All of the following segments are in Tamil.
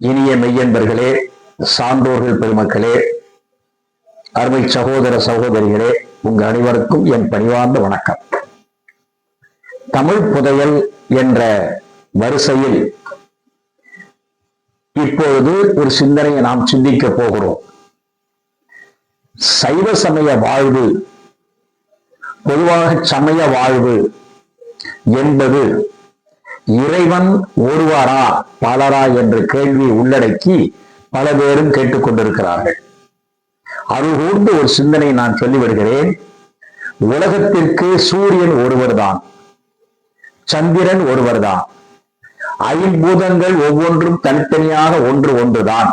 இனிய மெய்யன்பர்களே சான்றோர்கள் பெருமக்களே அருமை சகோதர சகோதரிகளே உங்க அனைவருக்கும் என் பணிவார்ந்த வணக்கம். தமிழ் புதையல் என்ற வரிசையில் இப்பொழுது ஒரு சிந்தனையை நாம் சிந்திக்க போகிறோம். சைவ சமய வாழ்வு பொதுவாக சமய வாழ்வு என்பது இறைவன் ஒருவரா பலரா என்ற கேள்வி உள்ளடக்கி பல பேரும் கேட்டுக்கொண்டிருக்கிறார்கள். அருகூர்ந்து ஒரு சிந்தனை நான் சொல்லி வருகிறேன் உலகத்திற்கு சூரியன் ஒருவர்தான் சந்திரன் ஒருவர்தான் ஐம்பூதங்கள் ஒவ்வொன்றும் தனித்தனியாக ஒன்று ஒன்றுதான்.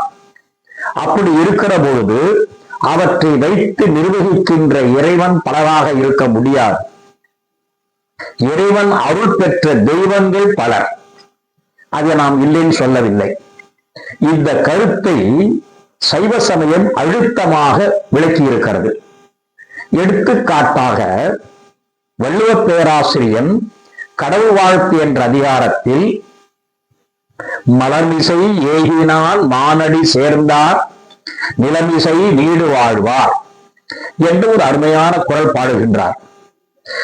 அப்படி இருக்கிற பொழுது அவற்றை வைத்து நிர்வகிக்கின்ற இறைவன் பலராக இருக்க முடியாது. இறைவன் அருள் பெற்ற தெய்வங்கள் பலர். அதை நாம் இல்லைன்னு சொல்லவில்லை. இந்த கருத்தை சைவ சமயம் அழுத்தமாக விளக்கி இருக்கிறது எடுத்துக்காட்டாக வள்ளுவ பேராசிரியன் கடவுள் வாழ்த்து என்ற அதிகாரத்தில் மலர்மிசை ஏகினான் மானடி சேர்ந்தார் நிலமிசை வீடு வாழ்வார் என்று ஒரு அருமையான குரல் பாடுகின்றார்.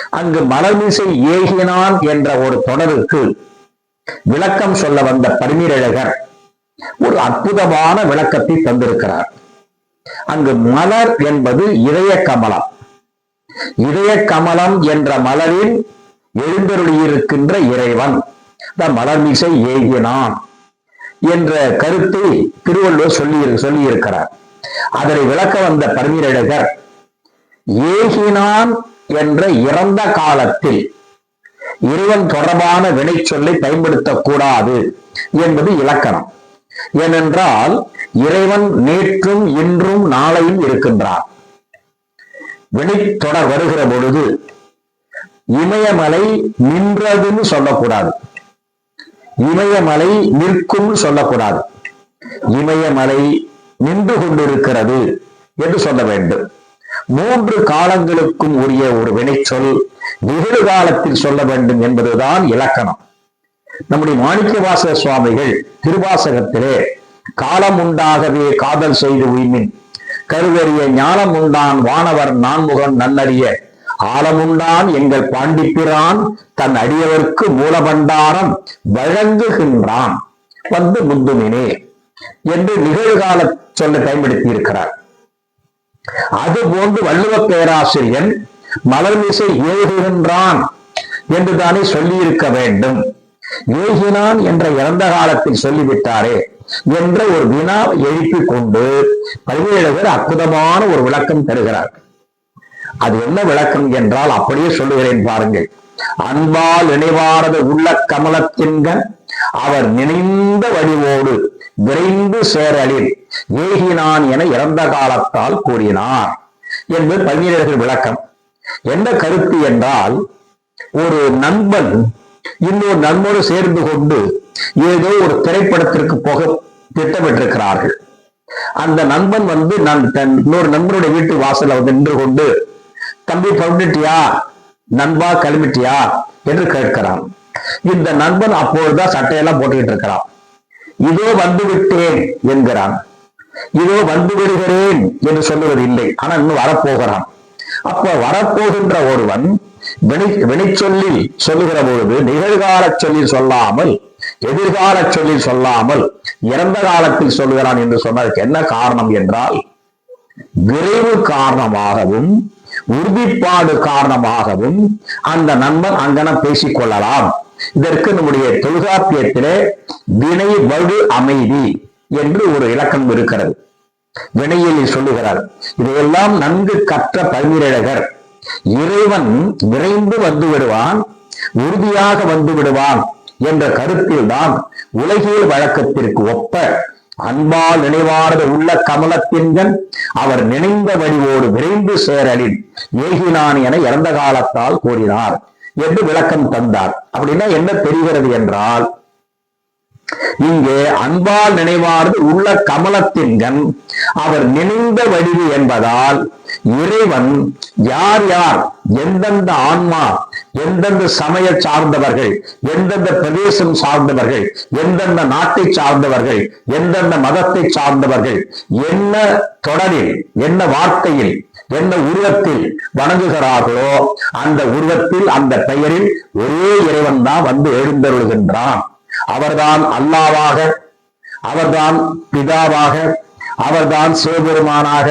அங்கு மலர்மிசை ஏகினான் என்ற ஒரு தொடருக்கு விளக்கம் சொல்ல வந்த பரிமீரழகர் ஒரு அற்புதமான விளக்கத்தை தந்திருக்கிறார். அங்கு மலர் என்பது இதய கமலம். இதய கமலம் என்ற மலரில் எழுந்தருளியிருக்கின்ற இறைவன் இந்த மலர்மிசை ஏகினான் என்ற கருத்தை திருவள்ளுவர் சொல்லி சொல்லியிருக்கிறார். அதனை விளக்க வந்த பரிமீரழகர் ஏகினான் என்ற இறந்த காலத்தில் இறைவன் தொடர்பான வினை சொல்லை பயன்படுத்தக்கூடாது என்பது இலக்கணம். ஏனென்றால் இறைவன் நேற்றும் இன்றும் நாளையும் இருக்கின்றார். வினை தொடர் வருகிற பொழுது இமயமலை நின்றதுன்னு சொல்லக்கூடாது. இமயமலை நிற்கும் சொல்லக்கூடாது. இமயமலை நின்று கொண்டிருக்கிறது என்று சொல்ல வேண்டும். மூன்று காலங்களுக்கும் உரிய ஒரு வினைச்சொல் நிகழ் காலத்தில் சொல்ல வேண்டும் என்பதுதான் இலக்கணம். நம்முடைய மாணிக்கவாச சுவாமிகள் திருவாசகத்திலே காலம் உண்டாகவே காதல் செய்து உய்மின். கருவறிய ஞானம் உண்டான் வானவர் நான்முகன் நன்னறிய. ஆலமுண்டான் எங்கள் பாண்டிப்பிரான் தன் அடியவர்க்கு மூலபண்டாரம் வழங்குகின்றான். வந்து முந்துமினே என்று நிகழ்கால சொல்ல பயன்படுத்தி இருக்கிறார் அதுபோன்று வள்ளுவ பேராசிரியன் மலர்மிசை ஏகுகின்றான் என்று தானே சொல்லியிருக்க வேண்டும். ஏகினான் என்ற இறந்த காலத்தில் சொல்லிவிட்டாரே என்ற ஒரு வினா எழுப்பிக் கொண்டு பல்வேழகர் அற்புதமான ஒரு விளக்கம் தருகிறார். அது என்ன விளக்கம் என்றால் அப்படியே சொல்லுகிறேன் பாருங்கள். அன்பால் நினைவாரது உள்ள கமலத்தின்க அவர் நினைந்த வடிவோடு விரைந்து சேரலில் ஏகினான் என இறந்த காலத்தால் கூறினார் என்பது பல்வேறு விளக்கம். என்ன கருத்து என்றால் ஒரு நண்பன் இன்னொரு நண்போடு சேர்ந்து கொண்டு ஏதோ ஒரு திரைப்படத்திற்கு போக திட்டமிட்டிருக்கிறார்கள். அந்த நண்பன் வந்து நான் தன் இன்னொரு நண்பனுடைய வீட்டு வாசல்ல வந்து நின்று கொண்டு தம்பி பவுண்டிட்டியா நண்பா கிளம்பிட்டியா? என்று கேட்கிறான். இந்த நண்பன் அப்பொழுதுதான் சட்டையெல்லாம் போட்டுக்கிட்டு இருக்கிறான். இதோ வந்து விட்டேன் என்கிறான். இதோ வந்து விடுகிறேன் என்று சொல்லுவது இல்லை. ஆனா இன்னும் வரப்போகிறான். அப்ப வரப்போகின்ற ஒருவன் வினை வினைச்சொல்லில் சொல்லுகிற பொழுது நிகழ்கால சொல்லில் சொல்லாமல் எதிர்கால சொல்லில் சொல்லாமல் இறந்த காலத்தில் சொல்லுகிறான் என்று சொன்னதுக்கு என்ன காரணம் என்றால் விரைவு காரணமாகவும் உறுதிப்பாடு காரணமாகவும் அந்த நண்பன் அங்கன பேசிக் கொள்ளலாம். இதற்கு நம்முடைய தொல்காப்பியத்திலே வினை வடு அமைதி என்று ஒரு இலக்கணம் இருக்கிறது. வினையில் சொல்லுகிறார் இதையெல்லாம் நன்கு கற்ற பல்விரழகர் இறைவன் விரைந்து வந்து விடுவான் உறுதியாக வந்து விடுவான் என்ற கருத்தில் தான் உலகியல் வழக்கத்திற்கு ஒப்ப அன்பால் நினைவாரது உள்ள கமலத்தின்கண் அவர் நினைந்த வடிவோடு விரைந்து சேரலின் ஏகினான் என இறந்த காலத்தால் கூறினார். என்று விளக்கம் தந்தார். அப்படின்னா என்ன தெரிகிறது என்றால் இங்கே அன்பால் நினைவார்ந்து உள்ள கமலத்தின்கண் அவர் நினைந்த வடிவு என்பதால் இறைவன் யார் யார் எந்தெந்த ஆன்மா எந்தெந்த சமய சார்ந்தவர்கள் எந்தெந்த பிரதேசம் சார்ந்தவர்கள் எந்தெந்த நாட்டை சார்ந்தவர்கள் எந்தெந்த மதத்தை சார்ந்தவர்கள் என்ன தொடரில் என்ன வார்த்தையில் என்ன உருவத்தில் வணங்குகிறார்களோ அந்த உருவத்தில் அந்த பெயரில் ஒரே இறைவன் தான் வந்து எழுந்தருள்கின்றான். அவர்தான் அல்லாவாக அவர்தான் பிதாவாக அவர்தான் சிவபெருமானாக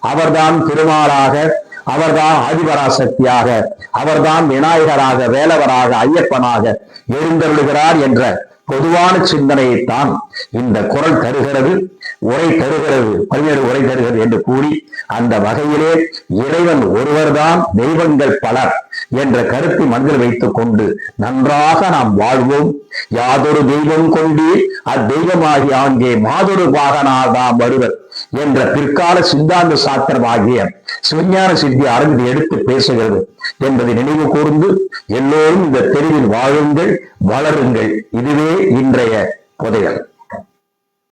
அவர்தான் திருமாலாக அவர்தான் ஆதிபராசக்தியாக அவர்தான் விநாயகராக வேலவராக ஐயப்பனாக எழுந்தருளுகிறார் என்ற பொதுவான சிந்தனையைத்தான் இந்த குரல் தருகிறது உரை தருகிறது பல்வேறு உரை தருகிறது என்று கூறி அந்த வகையிலே இறைவன் ஒருவர்தான் தெய்வங்கள் பலர். என்ற கருத்தை மனதில் வைத்துக் கொண்டு நன்றாக நாம் வாழ்வோம். யாதொரு தெய்வம் கொண்டு அத்தெய்வமாகி ஆங்கே மாதொரு வாகனாதாம் வருவர் என்ற பிற்கால சித்தாந்த சாத்திரமாகிய சிவஞான சித்தி அரங்கு எடுத்து பேசுகிறது என்பதை நினைவு கூர்ந்து எல்லோரும் இந்த தெருவில் வாழுங்கள் வளருங்கள். இதுவே இன்றைய புதையல்.